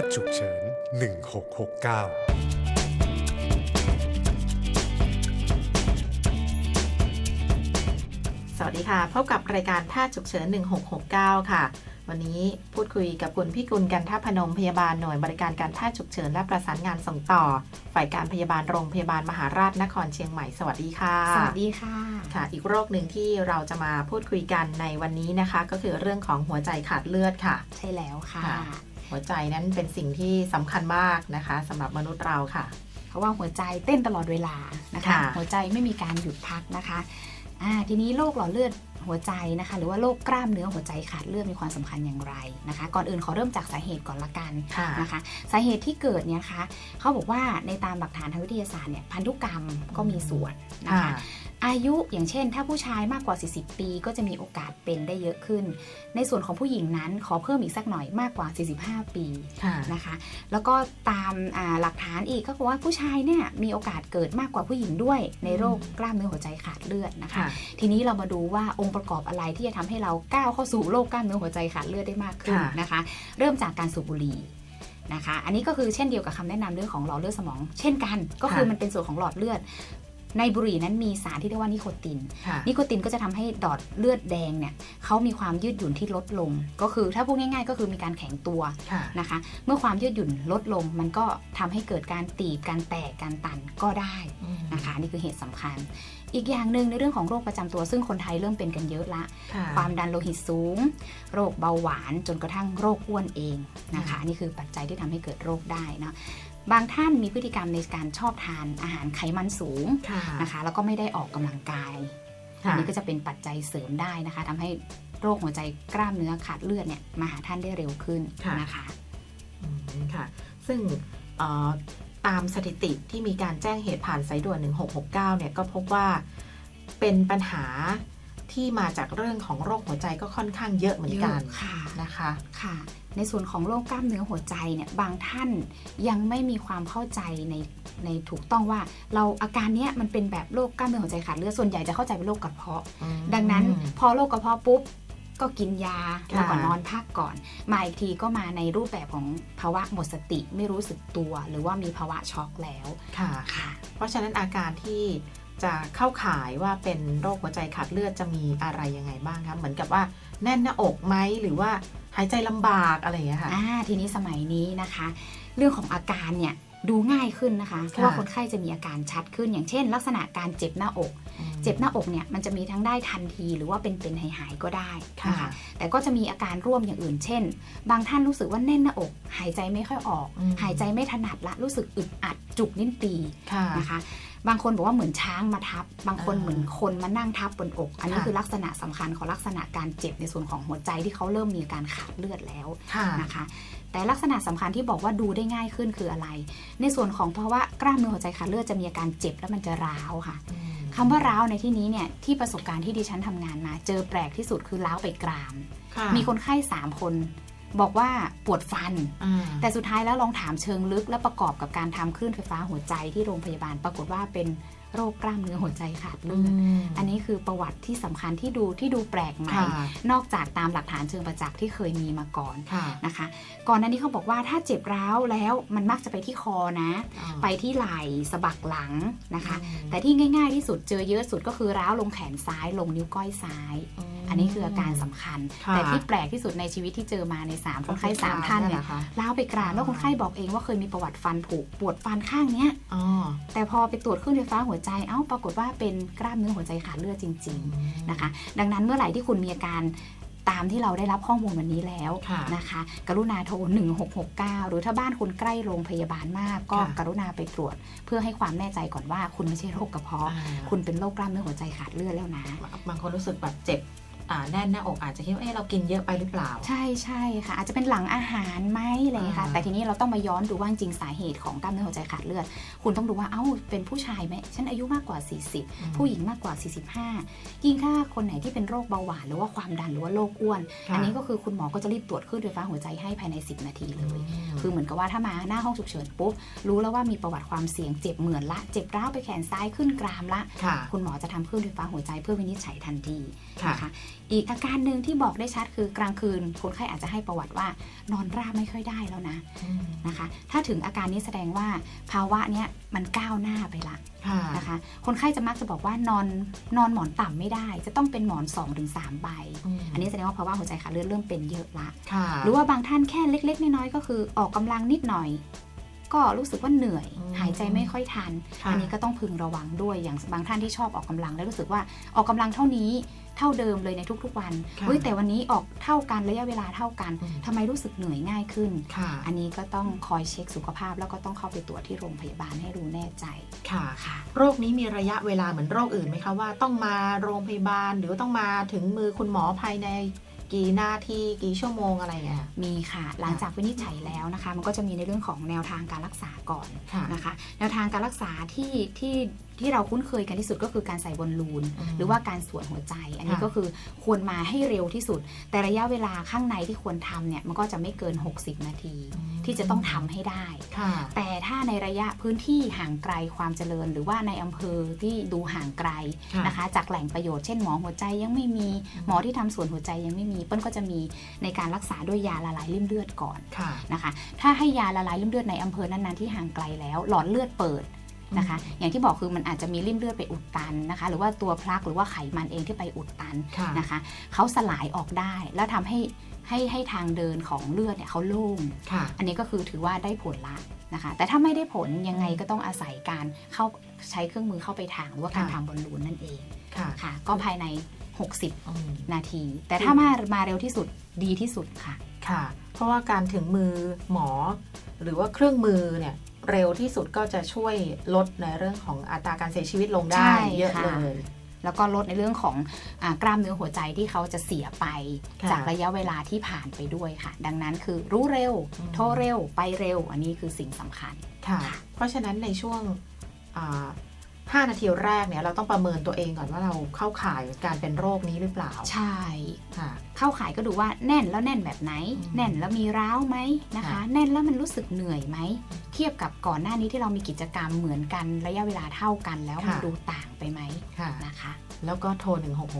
ทย์ฉุกเฉิน 1669สวัสดีค่ะ พบกับรายการแพทย์ฉุกเฉิน 1669 ค่ะ วันนี้พูดคุยกับคุณพี่กุลกันท่าพนมพยาบาลหน่วยบริการการแพทย์ฉุกเฉิน และประสานงานส่งต่อ ฝ่ายการพยาบาลโรงพยาบาลมหาราชนครเชียงใหม่ สวัสดีค่ะ สวัสดีค่ะ ค่ะ อีกโรคหนึ่งที่เราจะมาพูดคุยกันในวันนี้นะคะ ก็คือเรื่องของหัวใจขาดเลือดค่ะ ใช่แล้วค่ะค่ะ หัวใจนั้นเป็นสิ่งที่สำคัญมากนะคะสำหรับมนุษย์เราค่ะ เพราะว่าหัวใจเต้นตลอดเวลานะคะค่ะหัวใจไม่มีการหยุดพักนะคะอ่าทีนี้โรคหลอดเลือดหัวใจนะคะ หรือว่าโรคกล้ามเนื้อหัวใจขาดเลือดมีความสำคัญอย่างไรนะคะ ก่อนอื่นขอเริ่มจากสาเหตุก่อนละกันค่ะนะคะ สาเหตุที่เกิดเนี่ยนะคะเขาบอกว่าในตามหลักฐานทางวิทยาศาสตร์เนี่ยพันธุกรรมก็มีส่วนนะคะ อายุอย่างเช่น ถ้าผู้ชายมากกว่า 40 ปี ก็จะมีโอกาสเป็นได้เยอะขึ้น ในส่วนของผู้หญิงนั้นขอเพิ่มอีกสักหน่อยมากกว่า 45 ปีค่ะนะคะ แล้วก็ตามอ่าหลักฐานอีกก็คือว่าผู้ชายเนี่ยมีโอกาสเกิดมากกว่าผู้หญิงด้วย ในโรคกล้ามเนื้อหัวใจขาดเลือดนะคะค่ะทีนี้เรามาดูว่าองค์ประกอบอะไรที่จะทำให้เราก้าวเข้าสู่โรคกล้ามเนื้อหัวใจขาดเลือดได้มากขึ้นค่ะนะคะ เริ่มจากการสูบบุหรี่นะคะ อันนี้ก็คือเช่นเดียวกับคำแนะนำเรื่องของหลอดเลือดสมอง เช่นกัน ก็คือมันเป็นส่วนของหลอดเลือด ในบุหรี่นั้นมีสารที่เรียกว่านิโคตินค่ะนิโคตินก็จะทำให้ดอดเลือดแดงเนี่ยเขามีความยืดหยุ่นที่ลดลง ก็คือถ้าพูดง่ายๆ ก็คือมีการแข็งตัวค่ะนะคะ เมื่อความยืดหยุ่นลดลง มันก็ทำให้เกิดการตีบการแตกการตันก็ได้นะคะนี่คือเหตุสำคัญ อีกอย่างหนึ่งในเรื่องของโรคประจำตัวซึ่งคนไทยเริ่มเป็นกันเยอะละค่ะความดันโลหิตสูง โรคเบาหวานจนกระทั่งโรคอ้วนเองนะคะนี่คือปัจจัยที่ทำให้เกิดโรคได้นะ บางท่านมีพฤติกรรมในการชอบทานอาหารไขมันสูงค่ะนะคะ แล้วก็ไม่ได้ออกกำลังกายอัค่ะนนี้ก็จะเป็นปัจจัยเสริมได้นะคะทำให้โรคหัวใจกล้ามเนื้อขาดเลือดเนี่ยมาหาท่านได้เร็วขึ้นค่ะนะคะอืมค่ะ ซึ่งเอ่อตามสถิติที่มีการแจ้งเหตุผ่านสายด่วน 1669 เนี่ยก็พบว่าเป็นปัญหา ที่มาจากเรื่องของโรคหัวใจก็ค่อนข้างเยอะเหมือนกันเยอะค่ะนะคะค่ะ ในส่วนของโรคกล้ามเนื้อหัวใจเนี่ยบางท่านยังไม่มีความเข้าใจในในถูกต้องว่าเราอาการเนี้ยมันเป็นแบบโรคกล้ามเนื้อหัวใจขาดเลือดส่วนใหญ่จะเข้าใจเป็นโรคกระเพาะ ดังนั้นพอโรคกระเพาะปุ๊บก็กินยาค่ะแล้วก็นอนพักก่อน มาอีกทีก็มาในรูปแบบของภาวะหมดสติไม่รู้สึกตัว หรือว่ามีภาวะช็อกแล้วค่ะค่ะเพราะฉะนั้นอาการที่ จะเข้าข่ายว่าเป็นโรคหัวใจขาดเลือดจะมีอะไรยังไงบ้างคะเหมือนกับว่าแน่นหน้าอกไหมหรือว่าหายใจลำบากอะไรอย่างเงี้ยค่ะอ่าทีนี้สมัยนี้นะคะ เรื่องของอาการเนี่ยดูง่ายขึ้นนะคะเพราะว่าคนไข้จะมีอาการชัดขึ้น อย่างเช่น ลักษณะการเจ็บหน้าอก เจ็บหน้าอกเนี่ยมันจะมีทั้งได้ทันทีหรือว่าเป็นเป็นหายหายๆก็ได้นะค่ะคะแต่ก็จะมีอาการร่วมอย่างอื่น เช่น บางท่านรู้สึกว่าแน่นหน้าอก หายใจไม่ค่อยออกอืมหายใจไม่ถนัดละรู้สึกอึดอัดจุกนิ้นปีค่ะนะคะ บางคนบอกว่าเหมือนช้างมาทับ บางคนอ่าเหมือนคนมานั่งทับบนอก อันนี้ค่ะคือลักษณะสำคัญของลักษณะการเจ็บในส่วนของหัวใจที่เขาเริ่มมีอาการขาดเลือดแล้วค่ะนะคะ แต่ลักษณะสำคัญที่บอกว่าดูได้ง่ายขึ้นคืออะไร ในส่วนของภาวะกล้ามเนื้อหัวใจขาดเลือดจะมีอาการเจ็บแล้วมันจะร้าวค่ะอืมคำว่าร้าวในที่นี้เนี่ยที่ประสบการณ์ที่ดิฉันทำงานมา เจอแปลกที่สุดคือร้าวไปกรามค่ะมีคนไข้สามคน บอกว่าปวดฟันอ่าแต่สุดท้ายแล้วลองถามเชิงลึกและประกอบกับการทำคลื่นไฟฟ้าหัวใจที่โรงพยาบาล ปรากฏว่าเป็นโรคกล้ามเนื้อหัวใจขาดเลือด อันนี้คือประวัติที่สำคัญที่ดูที่ดูแปลกใหม่ค่ะนอกจากตามหลักฐานเชิงประจักษ์ที่เคยมีมาก่อนค่ะนะคะ ก่อนหน้านี้เขาบอกว่าถ้าเจ็บร้าวแล้วมันมักจะไปที่คอนะอ่าไปที่ไหล่สะบักหลังนะคะอืมแต่ที่ง่าย ๆที่สุดเจอเยอะสุดก็คือร้าวลงแขนซ้ายลงนิ้วก้อยซ้ายมอันนี้คืออาการสำคัญค่ะแต่ที่แปลกที่สุดในชีวิตที่เจอมาใน3คนไข้สามท่านเนี่ยหรอคะร้าวไปกรามแล้วคนไข้บอกเองว่าเคยมีประวัติฟันผุปวดฟันข้างเนี้ยอ๋อแต่พอไปตรวจคลื่นไฟฟ้าหัวใจเอ้าปรากฏว่าเป็นกล้ามเนื้อหัวใจขาดเลือดจริง ๆนะคะ ดังนั้นเมื่อไหร่ที่คุณมีอาการตามที่เราได้รับข้อมูลวันนี้แล้วค่ะนะคะ กรุณาโทร 1669 หรือถ้าบ้านคุณใกล้โรงพยาบาลมาก ก็ค่ะกรุณาไปตรวจ เพื่อให้ความแน่ใจก่อนว่าคุณไม่ใช่โรคกระเพาะอ่าคุณเป็นโรคกล้ามเนื้อหัวใจขาดเลือดแล้วนะ บางคนรู้สึกแบบเจ็บอ่า แน่นหน้าอกอาจจะคิดว่าเอ๊ะเรากินเยอะไปหรือเปล่า ใช่ใช่ค่ะ อาจจะเป็นหลังอาหารไหมอะไรอย่างเงี้ยค่ะ อ่า แต่ทีนี้เราต้องมาย้อนดูว่าจริงๆสาเหตุของกล้ามเนื้อหัวใจขาดเลือด คุณต้องดูว่าเอ้าเป็นผู้ชายไหมฉันอายุมากกว่า 40 ผู้หญิงมากกว่า 45 ยิ่งถ้าคนไหนที่เป็นโรคเบาหวาน หรือว่าความดันหรือว่าโรคอ้วน ค่ะอันนี้ก็คือคุณหมอก็จะรีบตรวจคลื่นไฟฟ้าหัวใจให้ภายใน 10 นาทีเลยมคือเหมือนกับว่าถ้ามาหน้าห้องฉุกเฉินปุ๊บ รู้แล้วว่ามีประวัติความเสี่ยงเจ็บเหมือนละ เจ็บร้าวไปแขนซ้ายขึ้นกรามละ ค่ะ คุณหมอจะทำคลื่นไฟฟ้าหัวใจเพื่อวินิจฉัยทันทีค่ะ นะคะอีกอาการหนึ่งที่บอกได้ชัดคือกลางคืนคนไข้อาจจะให้ประวัติว่านอนราบไม่ค่อยได้แล้วนะนะคะ ถ้าถึงอาการนี้แสดงว่าภาวะเนี้ยมันก้าวหน้าไปละค่ะนะคะ คนไข้จะมักจะบอกว่านอนนอนหมอนต่ำไม่ได้ จะต้องเป็นหมอน2-3ใบ อันนี้แสดงว่าภาวะหัวใจขาดเลือดเริ่มเป็นเยอะละค่ะหรือว่าบางท่านแค่เล็ก ๆ น้อยๆก็คือออกกำลังนิดหน่อยก็รู้สึกว่าเหนื่อยอืมหายใจไม่ค่อยทันค่ะอันนี้ก็ต้องพึงระวังด้วยอย่างบางท่านที่ชอบออกกำลัง แล้วรู้สึกว่าออกกำลังเท่านี้เท่าเดิมเลยในทุกๆวันค่ะเฮ้ยแต่วันนี้ออกเท่ากันระยะเวลาเท่ากันอืมทำไมรู้สึกเหนื่อยง่ายขึ้นค่ะอันนี้ก็ต้องคอยเช็คสุขภาพ แล้วก็ต้องเข้าไปตรวจที่โรงพยาบาลให้รู้แน่ใจค่ะค่ะ โรคนี้มีระยะเวลาเหมือนโรคอื่นไหมคะว่าต้องมาโรงพยาบาลหรือว่าต้องมาถึงมือคุณหมอภายในกี่นาทีกี่ชั่วโมงอะไรอย่างเงี้ยมีค่ะ หลังจากวินิจฉัยแล้วนะคะ มันก็จะมีในเรื่องของแนวทางการรักษาก่อนค่ะนะคะ แนวทางการรักษาที่ที่ที่เราคุ้นเคยกันที่สุดก็คือการใส่บอลลูนอืมหรือว่าการสวนหัวใจ อันนี้ค่ะก็คือควรมาให้เร็วที่สุด แต่ระยะเวลาข้างในที่ควรทำเนี่ยมันก็จะไม่เกิน 60 นาที ที่จะต้องทำให้ได้ค่ะแต่ถ้าในระยะพื้นที่ห่างไกลความเจริญ หรือว่าในอำเภอที่ดูห่างไกลค่ะนะคะ จากแหล่งประโยชน์เช่นหมอหัวใจยังไม่มีหมอที่ทำสวนหัวใจยังไม่มีเปิ้ลก็จะมีในการรักษาด้วยยาละลายริ่มเลือดก่อนค่ะนะคะ ถ้าให้ยาละลายริ่มเลือดในอำเภอนั้นๆที่ห่างไกลแล้ว หลอดเลือดเปิด นะคะ อย่างที่บอกคือมันอาจจะมีริ่มเลือดไปอุดตันนะคะ หรือว่าตัวพลักหรือว่าไขมันเองที่ไปอุดตันค่ะนะคะเขาสลายออกได้แล้วทำให้ให้ให้ทางเดินของเลือดเนี่ยเขาโล่งค่ะอันนี้ก็คือถือว่าได้ผลละนะคะ แต่ถ้าไม่ได้ผลยังไงก็ต้องอาศัยการเข้าใช้เครื่องมือเข้าไปทางหรือว่าการค่ะทำบอลลูนนั่นเองค่ะค่ะก็ภายใน 60อืมนาที แต่ถ้ามามาเร็วที่สุดดีที่สุดค่ะค่ะ เพราะว่าการถึงมือหมอหรือว่าเครื่องมือเนี่ย เร็วที่สุดก็จะช่วยลดในเรื่องของอัตราการเสียชีวิตลงใช่ได้เยอะค่ะเลยแล้วก็ลดในเรื่องของอากล้ามเนื้อหัวใจที่เขาจะเสียไปค่ะจากระยะเวลาที่ผ่านไปด้วยค่ะ ดังนั้นคือรู้เร็วอืมโทรเร็วไปเร็ว อันนี้คือสิ่งสำคัญค่ะค่ะเพราะฉะนั้นในช่วง อ่าห้านาทีแรกเนี่ยเราต้องประเมินตัวเองก่อนว่าเราเข้าข่ายการเป็นโรคนี้หรือเปล่า ใช่ค่ะ เข้าขายก็ดูว่าแน่นแล้วแน่นแบบไหนอืมแน่นแล้วมีร้าวไหมนะคะค่ะแน่นแล้วมันรู้สึกเหนื่อยไหม เทียบกับก่อนหน้านี้ที่เรามีกิจกรรมเหมือนกันระยะเวลาเท่ากันแล้วมันค่ะดูต่างไปไหมค่ะนะคะ แล้วก็โทร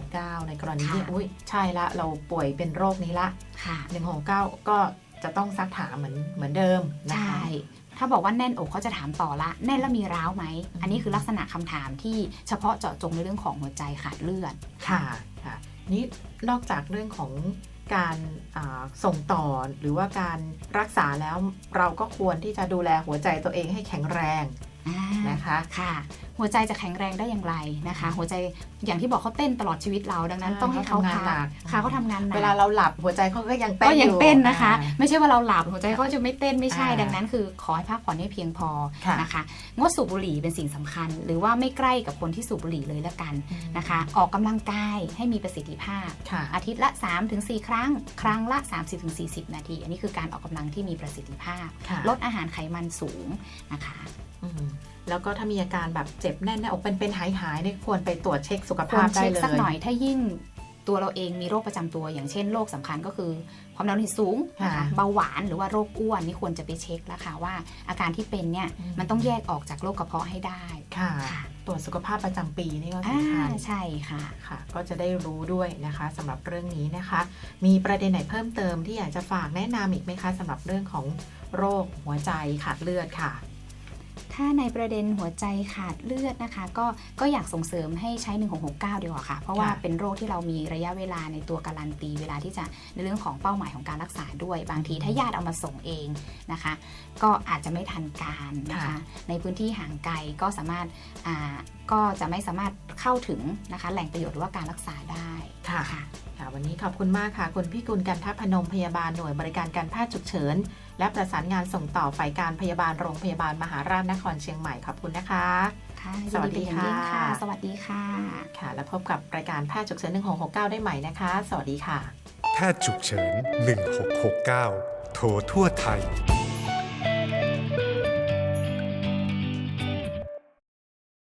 1669 ในกรณีที่ค่ะอุ้ยใช่ละเราป่วยเป็นโรคนี้ละค่ะ169 ก็ จะต้องซักถามเหมือนเหมือนเดิมนะใช่ คะ ถ้าบอกว่าแน่นอกเขาจะถามต่อละ แน่นแล้วมีร้าวไหมอืมอันนี้คือลักษณะคำถามที่เฉพาะเจาะจงในเรื่องของหัวใจขาดเลือด ค่ะค่ะนี่นอกจากเรื่องของการอ่าส่งต่อหรือว่าการรักษาแล้วเราก็ควรที่จะดูแลหัวใจตัวเองให้แข็งแรงอ่านะคะ ค่ะ หัวใจจะแข็งแรงได้อย่างไรนะคะ หัวใจอย่างที่บอกเขาเต้นตลอดชีวิตเราดังนั้นใช่ต้องให้เขาเขาทำงานพักหนักค่ะเขาทำงานหนักเวลาเราหลับหัวใจเขาก็ยังเต้นก็ยังอยู่เต้นนะคะอ่าไม่ใช่ว่าเราหลับหัวใจเขาจะไม่เต้นไม่ใช่อ่าดังนั้น คือขอให้พักผ่อนให้เพียงพอค่ะนะคะงดสูบบุหรี่เป็นสิ่งสำคัญ หรือว่าไม่ใกล้กับคนที่สูบบุหรี่เลยละกันนะคะ ออกกำลังกายให้มีประสิทธิภาพค่ะอาทิตย์ละ 3-4 ครั้ง ครั้งละ 30-40 นาที อันนี้คือการออกกำลังที่มีประสิทธิภาพค่ะลดอาหารไขมันสูงนะคะอืมแล้วก็ถ้ามีอาการแบบเจ็บแน่นหน้าอกเป็นเป็นหายหายๆเนี่ยควรไปตรวจเช็คสุขควภารพได้เช็คเลยสักหน่อยถ้ายิ่งตัวเราเองมีโรคประจำตัวอย่างเช่นโรคสำคัญก็คือ ความดันโลหิตสูงนะคะค่ะเบาหวานหรือว่าโรคอ้วนนี่ควรจะไปเช็คแล้วค่ะว่าอาการที่เป็นเนี่ยอืมมันต้องแยกออกจากโรคกระเพาะให้ได้ค่ะค่ะตรวจสุขภาพประจำปีนี่ก็อ่าสำคัญใช่ค่ะค่ะ ก็จะได้รู้ด้วยนะคะสำหรับเรื่องนี้นะคะ มีประเด็นไหนเพิ่มเติมที่อยากจะฝากแนะนำอีกไหมคะสำหรับเรื่องของโรคหัวใจขาดเลือดค่ะ ถ้าในประเด็นหัวใจขาดเลือดนะคะ ก็ก็อยากส่งเสริมให้ใช้ 1669 ดีกว่าค่ะ เพราะว่าค่ะเป็นโรคที่เรามีระยะเวลาในตัวการันตี เวลาที่จะในเรื่องของเป้าหมายของการรักษาด้วย บางทีถ้าญาติเอามาส่งเองนะคะ ก็อาจจะไม่ทันการนะคะค่ะในพื้นที่ห่างไกลก็สามารถอ่าก็จะไม่สามารถเข้าถึงนะคะแหล่งประโยชน์หรือว่าการรักษาได้ค่ะค่ะค่ะวันนี้ขอบคุณมากค่ะ คุณพี่กุลกันทัพพนมพยาบาลหน่วยบริการการแพทย์ฉุกเฉิน และประสานงานส่งต่อฝ่ายการพยาบาลโรงพยาบาลมหาราชนครเชียงใหม่ขอบคุณนะคะค่ะสวัสดียินเป็นอย่างยิ่งค่ะค่ะ สวัสดีค่ะ ค่ะ แล้วพบกับรายการแพทย์ฉุกเฉิน 1669 ได้ใหม่นะคะ สวัสดีค่ะ แพทย์ฉุกเฉิน 1669 โทรทั่วไทย